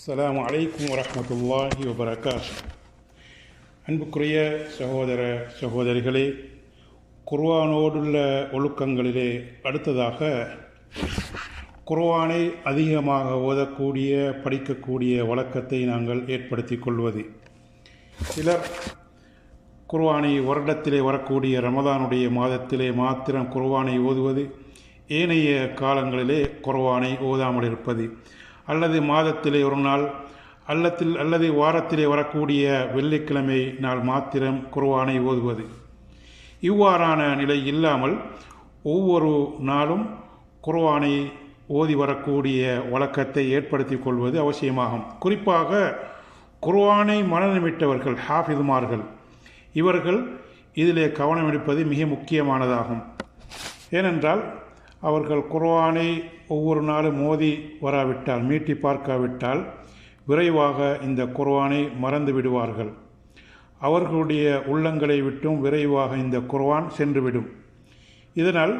அஸ்லாம் அலைக்கும் வரமத்துல்லாஹி வபரகாத் அன்புக்குரிய சகோதர சகோதரிகளே குர்வானோடுள்ள ஒழுக்கங்களிலே அடுத்ததாக குர்வானை அதிகமாக ஓதக்கூடிய படிக்கக்கூடிய வழக்கத்தை நாங்கள் ஏற்படுத்திக் கொள்வது. சிலர் குர்வானை வருடத்திலே வரக்கூடிய ரமதானுடைய மாதத்திலே மாத்திரம் குர்வானை ஓதுவது ஏனைய காலங்களிலே குர்வானை ஓதாமல் இருப்பது. அல்லது மாதத்திலே ஒரு நாள் அல்லத்தில் அல்லது வாரத்திலே வரக்கூடிய வெள்ளிக்கிழமை நாள் மாத்திரம் குர்வானை ஓதுவது. இவ்வாறான நிலை இல்லாமல் ஒவ்வொரு நாளும் குர்வானை ஓதி வரக்கூடிய வழக்கத்தை ஏற்படுத்தி கொள்வது அவசியமாகும். குறிப்பாக குர்வானை மனநமிட்டவர்கள் ஹாஃபிதுமார்கள் இவர்கள் இதிலே கவனம் எடுப்பது மிக முக்கியமானதாகும். ஏனென்றால் அவர்கள் குர்ஆனை ஒவ்வொரு நாளும் மோதி வராவிட்டால் மீட்டி பார்க்காவிட்டால் விரைவாக இந்த குர்ஆனை மறந்து விடுவார்கள். அவர்களுடைய உள்ளங்களை விட்டும் விரைவாக இந்த குர்வான் சென்றுவிடும். இதனால்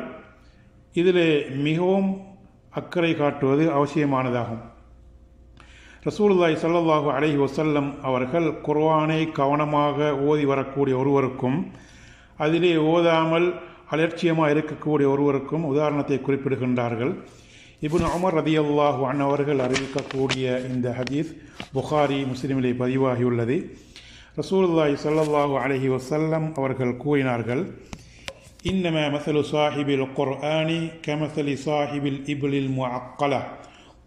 இதிலே மிகவும் அக்கறை காட்டுவது அவசியமானதாகும். ரசூலுல்லாய் சல்லாஹு அலஹி வசல்லம் அவர்கள் குர்வானை கவனமாக ஓதி வரக்கூடிய ஒருவருக்கும் அதிலே ஓதாமல் அலட்சியமாக இருக்கக்கூடிய ஒருவருக்கும் உதாரணத்தை குறிப்பிடுகின்றார்கள். இபுன் அமர் ரதியல்லாஹு அன் அவர்கள் அறிவிக்கக்கூடிய இந்த ஹதீஸ் புகாரி முஸ்லிமிலே பதிவாகியுள்ளது. ரசூலுல்லாய் சல்லல்லாஹு அலஹி வசல்லம் அவர்கள் கூறினார்கள் இன்னம மசலு சாஹிபில் குர்ஆனி கமசலி சாஹிபில் இபுலில் முஅக்கலா.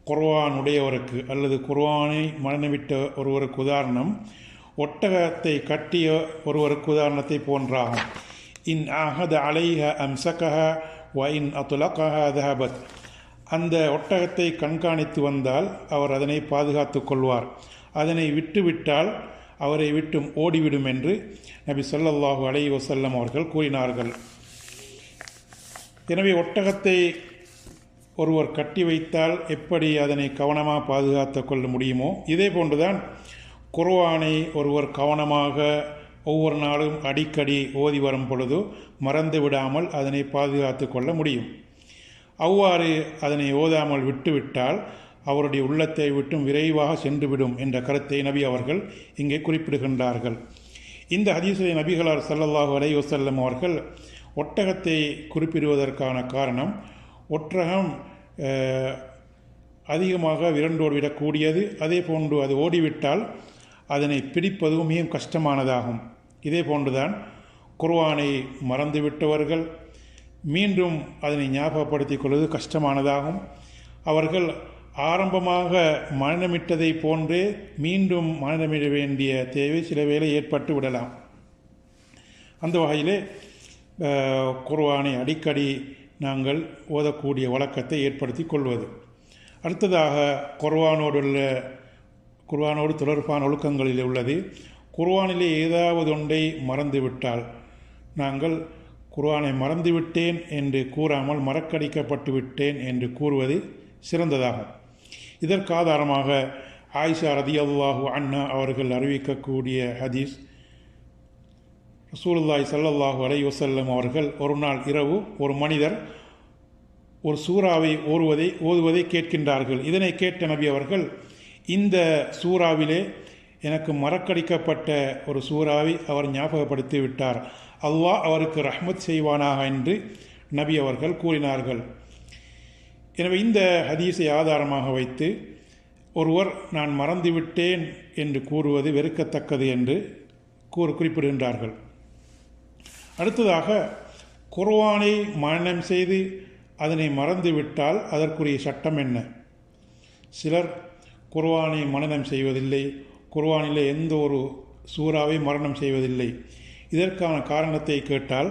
குர்ஆன் உடையவருக்கு அல்லது குர்வானை மனநமிட்ட ஒருவருக்கு உதாரணம் ஒட்டகத்தை கட்டிய ஒருவருக்கு உதாரணத்தை போன்றாகும். இன் ஆஹத அலைஹ அம்சகஹ வ இன் அத்துலகஹ தஹபத். அந்த ஒட்டகத்தை கண்காணித்து வந்தால் அவர் அதனை பாதுகாத்து கொள்வார். அதனை விட்டுவிட்டால் அவரை விட்டும் ஓடிவிடும் என்று நபி சொல்லல்லாஹு அலை வசல்லம் அவர்கள் கூறினார்கள். எனவே ஒட்டகத்தை ஒருவர் கட்டி வைத்தால் எப்படி அதனை கவனமாக பாதுகாத்து கொள்ள முடியுமோ? இதே போன்றுதான் குர்வானை ஒருவர் கவனமாக ஒவ்வொரு நாளும் அடிக்கடி ஓதி வரும் பொழுது மறந்து விடாமல் அதனை பாதுகாத்து கொள்ள முடியும். அவ்வாறு அதனை ஓதாமல் விட்டுவிட்டால் அவருடைய உள்ளத்தை விட்டும் விரைவாக சென்றுவிடும் என்ற கருத்தை நபி அவர்கள் இங்கே குறிப்பிடுகின்றார்கள். இந்த ஹதீஸை நபிகளார் சல்லல்லாஹு அலை வசல்லம் அவர்கள் ஒட்டகத்தை குறிப்பிடுவதற்கான காரணம் ஒட்டகம் அதிகமாக விரண்டோடு விடக்கூடியது அதே போன்று அது ஓடிவிட்டால் அதனை பிடிப்பதும் மிகவும் கஷ்டமானதாகும்? இதே போன்றுதான் குர்வானை மறந்துவிட்டவர்கள் மீண்டும் அதனை ஞாபகப்படுத்திக் கொள்வது கஷ்டமானதாகும். அவர்கள் ஆரம்பமாக மனநமிட்டதை போன்றே மீண்டும் மனநமிட வேண்டிய தேவை சில வேளை ஏற்பட்டு விடலாம். அந்த வகையிலே குர்வானை அடிக்கடி நாங்கள் ஓதக்கூடிய வழக்கத்தை ஏற்படுத்தி கொள்வது. அடுத்ததாக குர்வானோடுள்ள குர்வானோடு தொடர்பான ஒழுக்கங்களில் உள்ளது. குர்வானிலே ஏதாவது ஒன்றை மறந்துவிட்டால் நாங்கள் குர்வானை மறந்துவிட்டேன் என்று கூறாமல் மறக்கடிக்கப்பட்டு விட்டேன் என்று கூறுவது சிறந்ததாகும். இதற்கு ஆதாரமாக ஆயிஷா ரதி அல்லாஹூ அண்ணா அவர்கள் அறிவிக்கக்கூடிய ஹதீஸ் ரசூலுல்லாய் சல்லல்லாஹு அலை வசல்லம் அவர்கள் ஒரு நாள் இரவு ஒரு மனிதர் ஒரு சூறாவை ஓடுவதை ஓதுவதை கேட்கின்றார்கள். இதனை கேட்ட நபி அவர்கள் இந்த சூறாவிலே எனக்கு மறக்கடிக்கப்பட்ட ஒரு சூறாவை அவர் ஞாபகப்படுத்தி விட்டார். அல்லாஹ் அவருக்கு ரஹ்மத் செய்வானாக என்று நபி அவர்கள் கூறினார்கள். எனவே இந்த ஹதீஸை ஆதாரமாக வைத்து ஒருவர் நான் மறந்துவிட்டேன் என்று கூறுவது வெறுக்கத்தக்கது என்று கூறு குறிப்பிடுகின்றார்கள். அடுத்ததாக குர்வானை மரணம் செய்து அதனை மறந்துவிட்டால் அதற்குரிய சட்டம் என்ன? சிலர் குர்வானை மனநம் செய்வதில்லை. குர்வானில் எந்த ஒரு சூறாவை மரணம் செய்வதில்லை. இதற்கான காரணத்தை கேட்டால்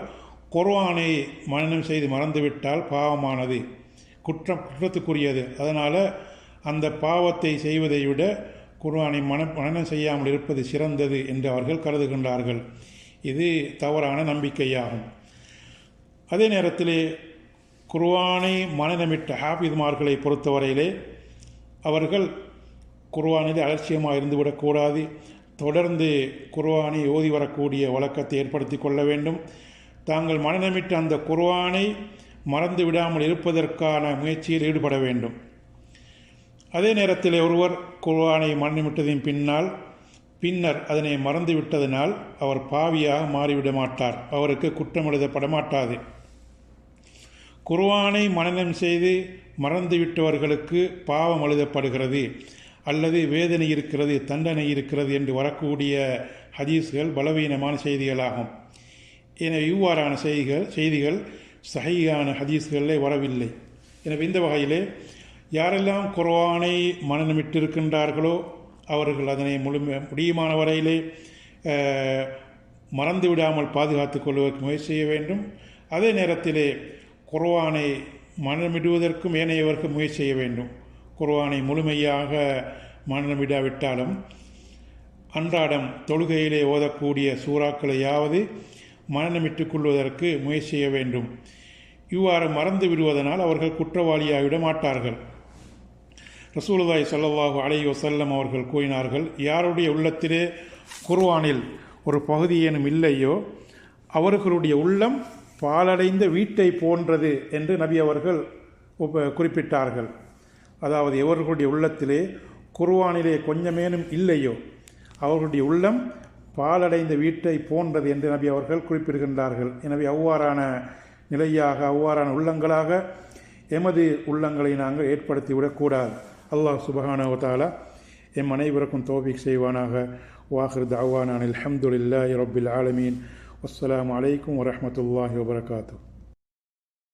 குர்வானை மனநம் செய்து மறந்துவிட்டால் பாவமானது. குற்றம் குற்றத்துக்குரியது. அதனால் அந்த பாவத்தை செய்வதை விட குர்வானை மன மனநம் செய்யாமல் இருப்பது சிறந்தது என்று அவர்கள் கருதுகின்றார்கள். இது தவறான நம்பிக்கையாகும். அதே நேரத்திலே குர்வானை மனநமிட்ட ஹாபிதுமார்களை பொறுத்தவரையிலே அவர்கள் குர்வானில் அலட்சியமாக இருந்துவிடக்கூடாது தொடர்ந்து குர்வானை ஓதி வரக்கூடிய வழக்கத்தை ஏற்படுத்தி கொள்ள வேண்டும். தாங்கள் மனநமிட்டு அந்த குர்வானை மறந்து விடாமல் இருப்பதற்கான முயற்சியில் ஈடுபட வேண்டும். அதே நேரத்தில் ஒருவர் குர்வானை மனநமிட்டதின் பின்னால் பின்னர் அதனை மறந்துவிட்டதனால் அவர் பாவியாக மாறிவிட மாட்டார். அவருக்கு குற்றம் எழுதப்பட மாட்டாது. குர்வானை மனநம் செய்து மறந்துவிட்டவர்களுக்கு பாவம் எழுதப்படுகிறது. அல்லது வேதனை இருக்கிறது தண்டனை இருக்கிறது என்று வரக்கூடிய ஹதீஸ்கள் பலவீனமான செய்திகளாகும். எனவே இவ்வாறான செய்திகள் செய்திகள் சஹீகான ஹதீஸ்களிலே வரவில்லை. எனவே இந்த வகையிலே யாரெல்லாம் குர்வானை மனநமிட்டிருக்கின்றார்களோ அவர்கள் அதனை முழுமை முடியுமான வரையிலே மறந்து விடாமல் பாதுகாத்து கொள்வதற்கு முயற்சி செய்ய வேண்டும். அதே நேரத்திலே குர்வானை மனமிடுவதற்கும் ஏனையவர்க்கு முயற்சி செய்ய வேண்டும். குர்ஆனை முழுமையாக மனமிடாவிட்டாலும் அன்றாடம் தொழுகையிலே ஓதக்கூடிய சூறாக்களையாவது மனநமிட்டுக் கொள்வதற்கு முயற்சி செய்ய வேண்டும். இவ்வாறு மறந்து விடுவதனால் அவர்கள் குற்றவாளியாகிவிட மாட்டார்கள் ரசூலுதாய் சல்லாஹு அலை வசல்லம் அவர்கள் கூறினார்கள் யாருடைய உள்ளத்திலே குர்வானில் ஒரு பகுதி ஏனும் இல்லையோ அவர்களுடைய உள்ளம் பாலடைந்த வீட்டை போன்றது என்று நபி அவர்கள் குறிப்பிட்டார்கள். அதாவது எவர்களுடைய உள்ளத்திலே குர்ஆனிலே கொஞ்சமேனும் இல்லையோ அவர்களுடைய உள்ளம் பாலடைந்த வீட்டை போன்றது என்று நபி அவர்கள் குறிப்பிடுகின்றார்கள். எனவே அவ்வாறான நிலையாக அவ்வாறான உள்ளங்களாக எமது உள்ளங்களை நாங்கள் ஏற்படுத்திவிடக்கூடாது அல்லாஹ் சுபஹானஹு வ எம் அனைவருக்கும் தோபிக் செய்வானாக. வாஹர் தஅவானா அனில் ஹம்துலில்லாஹி ஆலமீன். அஸ்லாம் வலைக்கம் வரமத்துல்லாஹி வபரகாத்துஹு.